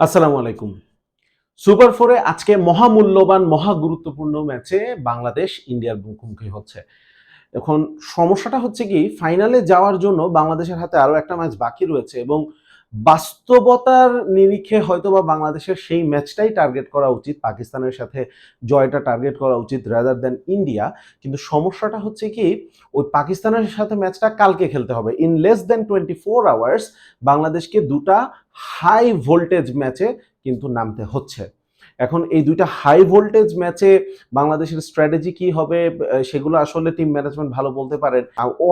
আসসালামু আলাইকুম। সুপার ফোরে আজকে মহামূল্যবান মহা গুরুত্বপূর্ণ ম্যাচে বাংলাদেশ ইন্ডিয়ার মুখোমুখি হচ্ছে। এখন সমস্যাটা হচ্ছে কি, ফাইনালে যাওয়ার জন্য বাংলাদেশের হাতে আরও একটা ম্যাচ বাকি রয়েছে এবং বাস্তবতার নিরিখে হয়তো বা বাংলাদেশের সেই ম্যাচটাই টার্গেট করা উচিত, পাকিস্তানের সাথে জয়টা টার্গেট করা উচিত রাদার দেন ইন্ডিয়া কিন্তু সমস্যাটা হচ্ছে কি, ওই পাকিস্তানের সাথে ম্যাচটা কালকে খেলতে হবে। In less than twenty four hours বাংলাদেশকে দুটা হাই ভোল্টেজ ম্যাচে কিন্তু নামতে হচ্ছে। এখন এই দুইটা হাই ভোল্টেজ ম্যাচে বাংলাদেশের স্ট্র্যাটেজি কি হবে সেগুলো আসলে টিম ম্যানেজমেন্ট ভালো বলতে পারেন।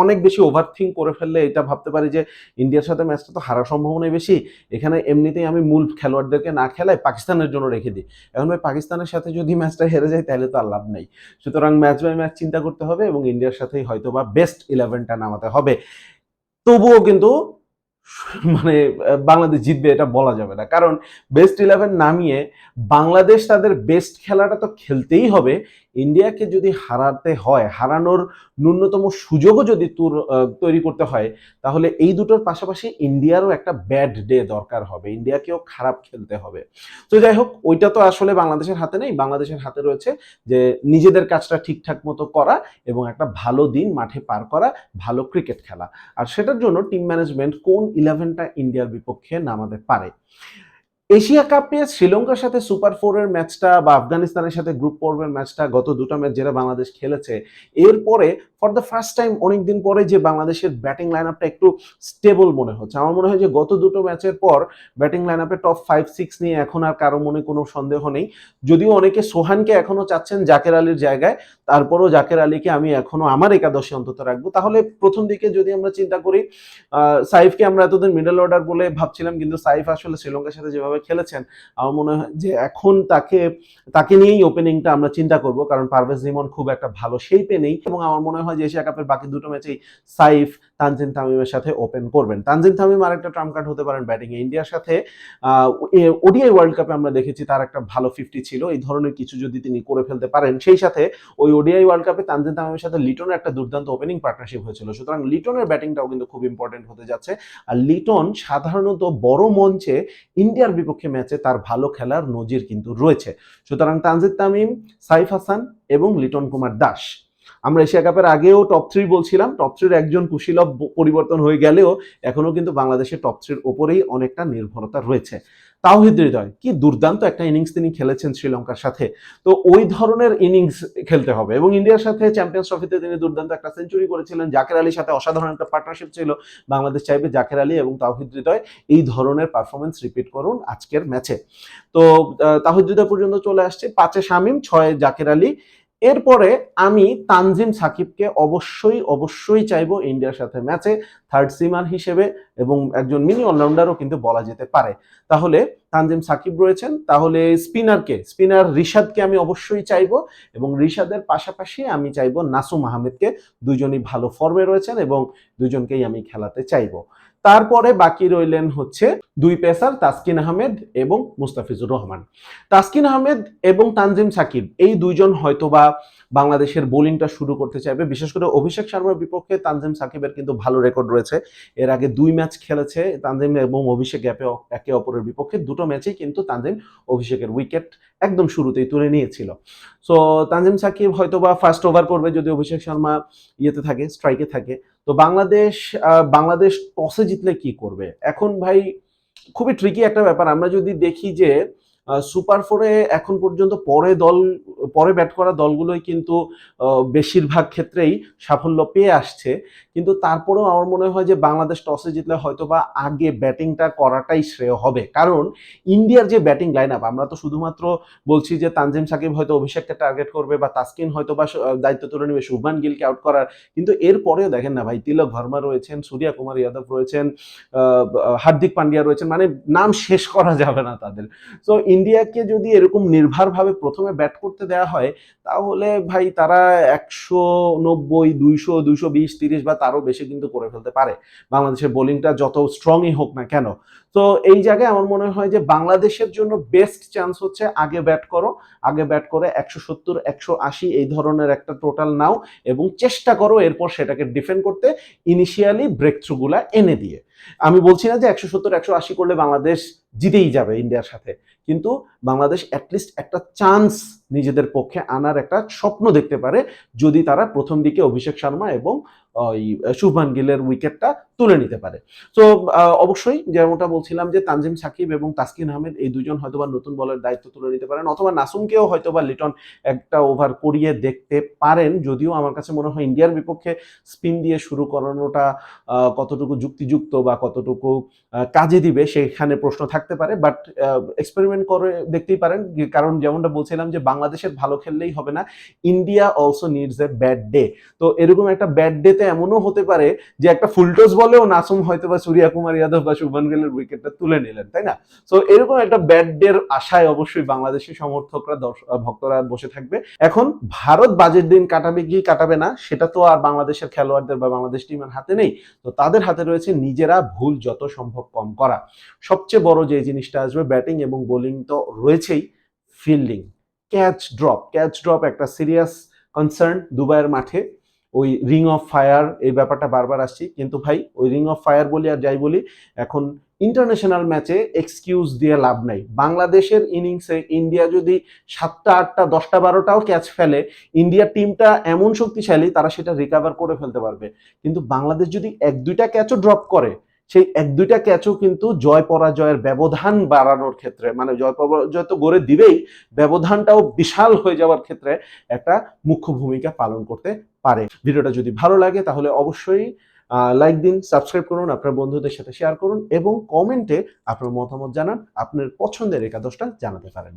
অনেক বেশি ওভার থিঙ্ক করে ফেললে এটা ভাবতে পারি যে, ইন্ডিয়ার সাথে ম্যাচটা তো হারার সম্ভাবনাই বেশি। এখানে এমনিতেই আমি মূল খেলোয়াড়দেরকে না খেলাই পাকিস্তানের জন্য রেখে দিই। এখন ভাই পাকিস্তানের সাথে যদি ম্যাচটা হেরে যায়, তাহলে তো আর লাভ নেই। সুতরাং ম্যাচ বাই ম্যাচ চিন্তা করতে হবে এবং ইন্ডিয়ার সাথেই হয়তো বা বেস্ট ইলেভেনটা নামাতে হবে। তবুও কিন্তু মানে বাংলাদেশ জিতবে এটা বলা যাবে না। কারণ বেস্ট ইলেভেন নামিয়ে বাংলাদেশ তাদের বেস্ট খেলাটা তো খেলতেই হবে। ইন্ডিয়াকে যদি হারাতে হয়, হারানোর ন্যূনতম সুযোগও যদি তুর- করতে হয়, তাহলে এই দুটোর পাশাপাশি ইন্ডিয়ারও একটা ব্যাড ডে দরকার হবে, ইন্ডিয়াকেও খারাপ খেলতে হবে। তো যাই হোক, ওইটা তো আসলে বাংলাদেশের হাতে নেই, বাংলাদেশের হাতে রয়েছে যে নিজেদের কাজটা ঠিকঠাক মতো করা এবং একটা ভালো দিন মাঠে পার করা, ভালো ক্রিকেট খেলা। আর সেটার জন্য টিম ম্যানেজমেন্ট কোন ইলেভেনটা ইন্ডিয়ার বিপক্ষে নামাতে পারে? এশিয়া কাপ নিয়ে শ্রীলঙ্কার সাথে সুপার ফোরের ম্যাচটা বা আফগানিস্তানের সাথে গ্রুপ পর্বের ম্যাচটা গত দুটো ম্যাচ যেটা বাংলাদেশ খেলেছে, এরপরে ফর দ্য ফার্স্ট টাইম অনেকদিন পরে যে বাংলাদেশের ব্যাটিং লাইন আপটা একটু স্টেবল মনে হচ্ছে। আমার মনে হয় যে গত দুটো ম্যাচের পর ব্যাটিং লাইন আপে টপ ফাইভ সিক্স নিয়ে এখন আর কারও মনে কোনো সন্দেহ নেই। যদিও অনেকে সোহানকে এখনও চাচ্ছেন জাকের আলীর জায়গায়, তারপরও জাকের আলীকে আমি এখনও আমার একাদশে অন্তত রাখব। তাহলে প্রথম দিকে যদি আমরা চিন্তা করি সাইফকে আমরা এতদিন মিডল অর্ডার বলে ভাবছিলাম, কিন্তু সাইফ আসলে শ্রীলঙ্কার সাথে যেভাবে খেলেছেন, আমার মনে হয় যে এখন তাকে তাকে নিয়েই ওপেনিংটা আমরা চিন্তা করব, কারণ পারভেজ জিমন খুব একটা ভালো শেপে নেই এবং আমার মনে হয় যে এশিয়া কাপের বাকি দুটো ম্যাচেই সাইফ তানজিন তামিমের সাথে ওপেন করবেন। তানজিন তামিম আরেকটা ট্রাম্প কার্ড হতে পারেন ব্যাটিং ইন্ডিয়ার সাথে। ওডিআই ওয়ার্ল্ড কাপে আমরা দেখেছি তার একটা ভালো ফিফটি ছিল, এই ধরনের কিছু যদি তিনি করে ফেলতে পারেন, সেই সাথে ওই ওডিআই ওয়ার্ল্ড কাপে তানজিন তামিমের সাথে লিটনের একটা দুর্দান্ত ওপেনিং পার্টনারশিপ হয়েছিল। সুতরাং লিটনের ব্যাটিংটাও কিন্তু খুব ইম্পর্টেন্ট হতে যাচ্ছে। আর লিটন সাধারণত বড় মঞ্চে ইন্ডিয়ার বিপক্ষে ম্যাচে তার ভালো খেলার নজির কিন্তু রয়েছে। সুতরাং তানজিদ তামিম, সাইফ হাসান এবং লিটন কুমার দাস। আমরা এশিয়া কাপের আগেও টপ থ্রি বলছিলাম। টপ থ্রির একজন কুশীলভ পরিবর্তন হয়ে গেলেও এখনও কিন্তু বাংলাদেশের টপ থ্রির ওপরেই অনেকটা নির্ভরতা রয়েছে। তাওহিদ হৃদয়, কি দুর্দান্ত একটা ইনিংস তিনি খেলেছেন শ্রীলঙ্কার সাথে। তো ওই ধরনের ইনিংস খেলতে হবে এবং ইন্ডিয়ার সাথে চ্যাম্পিয়ন্স ট্রফিতে তিনি দুর্দান্ত একটা সেঞ্চুরি করেছিলেন। জাকের আলীর সাথে অসাধারণ একটা পার্টনারশিপ ছিল বাংলাদেশ চাইবে জাকের আলী এবং তাওহিদ হৃদয়। এই ধরনের পারফরমেন্স রিপিট করুন আজকের ম্যাচে তো তাহিদ হৃদয় পর্যন্ত চলে আসছে। পাঁচে শামিম, ছয়ে জাকের আলী। এরপরে আমি তানজিম সাকিবকে অবশ্যই অবশ্যই চাইব ইন্ডিয়ার সাথে ম্যাচে থার্ড সিমার হিসেবে এবং একজন মিনি অলরাউন্ডারও কিন্তু বলা যেতে পারে। তাহলে তানজিম সাকিব রয়েছেন। তাহলে স্পিনারকে, স্পিনার রিশাদকে আমি অবশ্যই চাইব এবং রিশাদের পাশাপাশি আমি চাইব নাসুম আহমেদকে। দুজনই ভালো ফর্মে রয়েছেন এবং দুজনকেই আমি খেলাতে চাইব। তারপরে বাকি রইলেন হচ্ছে দুই পেসার তাসকিন আহমেদ এবং মুস্তাফিজুর রহমান। তাসকিন আহমেদ এবং তানজিম সাকিব, এই দুইজন হয়তোবা বাংলাদেশের বোলিংটা শুরু করতে চাইবে। বিশেষ করে অভিষেক শর্মার বিপক্ষে তানজিম সাকিবের কিন্তু ভালো রেকর্ড রয়েছে এর আগে দুই ম্যাচ খেলেছে তানজিম এবং অভিষেক গ্যাপে একে অপরের বিপক্ষে। দুটো ম্যাচেই কিন্তু তানজিম অভিষেকের উইকেট একদম শুরুতেই তুলে নিয়েছিল। সো তানজিম সাকিব হয়তো বা ফার্স্ট ওভার করবে যদি অভিষেক শর্মা ইয়েতে থাকে স্ট্রাইকে থাকে। তো বাংলাদেশ বাংলাদেশ টসে জিতলে কি করবে? এখন ভাই, খুবই ট্রিকি একটা ব্যাপার। আমরা যদি দেখি যে সুপার ফোরে এখন পর্যন্ত পরে দল, পরে ব্যাট করা দলগুলোই কিন্তু বেশিরভাগ ক্ষেত্রেই সাফল্য পেয়ে আসছে। কিন্তু তারপরেও আমার মনে হয় যে বাংলাদেশ টসে জিতলে হয়তো বা আগে ব্যাটিংটা করাটাই শ্রেয় হবে। কারণ ইন্ডিয়ার যে ব্যাটিং লাইন আপ আমরা তো শুধুমাত্র বলছি যে তানজিম সাকিব হয়তো অভিষেককে টার্গেট করবে বা তাসকিন হয়তো বা দায়িত্ব তুলে নেবে, শুভমান গিলকে আউট করার। কিন্তু এরপরেও দেখেন না ভাই, তিলক ভার্মা রয়েছেন, সূর্যা কুমার যাদব রয়েছেন হার্দিক পান্ডিয়া রয়েছেন মানে নাম শেষ করা যাবে না তাদের। তো ইন্ডিয়াকে যদি এরকম নির্ভরভাবে প্রথমে ব্যাট করতে দেওয়া হয়, তাহলে ভাই তারা একশো নব্বই, দুইশো দুইশো বিশ, তিরিশ বা তারও বেশি কিন্তু করে ফেলতে পারে। বাংলাদেশের বোলিংটা যত স্ট্রংই হোক না কেন। তো এই জায়গায় আমার মনে হয় যে বাংলাদেশের জন্য বেস্ট চান্স হচ্ছে আগে ব্যাট করো, আগে ব্যাট করে একশো সত্তর, একশো আশি এই ধরনের একটা টোটাল নাও এবং চেষ্টা করো এরপর সেটাকে ডিফেন্ড করতে ইনিশিয়ালি ব্রেক থ্রুগুলা এনে দিয়ে। আমি বলছি না যে একশো সত্তর, একশো আশি করলে বাংলাদেশ জিতেই যাবে ইন্ডিয়ার সাথে, কিন্তু বাংলাদেশ অ্যাটলিস্ট একটা চান্স নিজেদের পক্ষে আনার একটা স্বপ্ন দেখতে পারে, যদি তারা প্রথম দিকে অভিষেক শর্মা এবং ওই শুভমান গিলের উইকেটটা তুলে নিতে পারে। তো অবশ্যই যেমনটা বলছিলাম যে তানজিম সাকিব এবং তাসকিন আহমেদ এই দুজন হয়তোবা নতুন বলের দায়িত্ব তুলে নিতে পারেন অথবা নাসুমকেও হয়তোবা লিটন একটা ওভার করিয়ে দেখতে পারেন। যদিও আমার কাছে মনে হয় ইন্ডিয়ার বিপক্ষে স্পিন দিয়ে শুরু করানোটা কতটুকু যুক্তিযুক্ত বা কতটুকু কাজে দিবে সেখানে প্রশ্ন থাকতে পারে। বাট এক্সপেরিমেন্ট করে দেখতেই পারেন। কারণ যেমনটা বলছিলাম যে বাংলাদেশের ভালো খেললেই হবে না। India also needs a bad day তো এরকম একটা ব্যাড ডেতে এমনও হতে পারে যে একটা ফুলটস বলেও নাসুম হয়তো বা সূর্যা কুমার যাদব বা শুভন গিলের উইকেটটা তুলে নিলেন, তাই না? তো এরকম একটা ব্যাড ডের আশায় অবশ্যই বাংলাদেশি সমর্থকরা ভক্তরা বসে থাকবে। এখন ভারত বাজেট দিন কাটাবে কি কাটাবে না, সেটা তো আর বাংলাদেশের খেলোয়াড়দের বা বাংলাদেশ টিমের হাতে নেই। তো তাদের হাতে রয়েছে নিজেরা ভুল যত সম্ভব কম করা। সবচেয়ে বড় যে জিনিসটা আসবে ব্যাটিং এবং বোলিং তো রয়েছেই fielding catch drop catch drop একটা সিরিয়াস কনসার্ন দুবাইয়ের মাঠে। ওই রিং অফ ফায়ার এই ব্যাপারটা বারবার আসছি। কিন্তু ভাই, ওই রিং অফ ফায়ার বলি আর যাই বলি, এখন ইন্টারন্যাশনাল ম্যাচে এক্সকিউজ দিয়ে লাভ নাই। বাংলাদেশের ইনিংসে ইন্ডিয়া যদি সাতটা, আটটা, দশটা, বারোটাও ক্যাচ ফেলে ইন্ডিয়া টিমটা এমন শক্তিশালী, তারা সেটা রিকাভার করে ফেলতে পারবে। কিন্তু বাংলাদেশ যদি এক, দুইটা ক্যাচও ড্রপ করে, সেই এক, দুইটা ক্যাচও কিন্তু জয় পরাজয়ের ব্যবধান বাড়ানোর ক্ষেত্রে মানে জয় পরাজয় তো গড়ে দিবেই, ব্যবধানটাও বিশাল হয়ে যাওয়ার ক্ষেত্রে একটা মুখ্য ভূমিকা পালন করতে পারে। ভিডিওটা যদি ভালো লাগে তাহলে অবশ্যই লাইক দিন সাবস্ক্রাইব করুন, আপনার বন্ধুদের সাথে শেয়ার করুন এবং কমেন্টে আপনার মতামত জানান, আপনার পছন্দের একাদশটা জানাতে পারেন।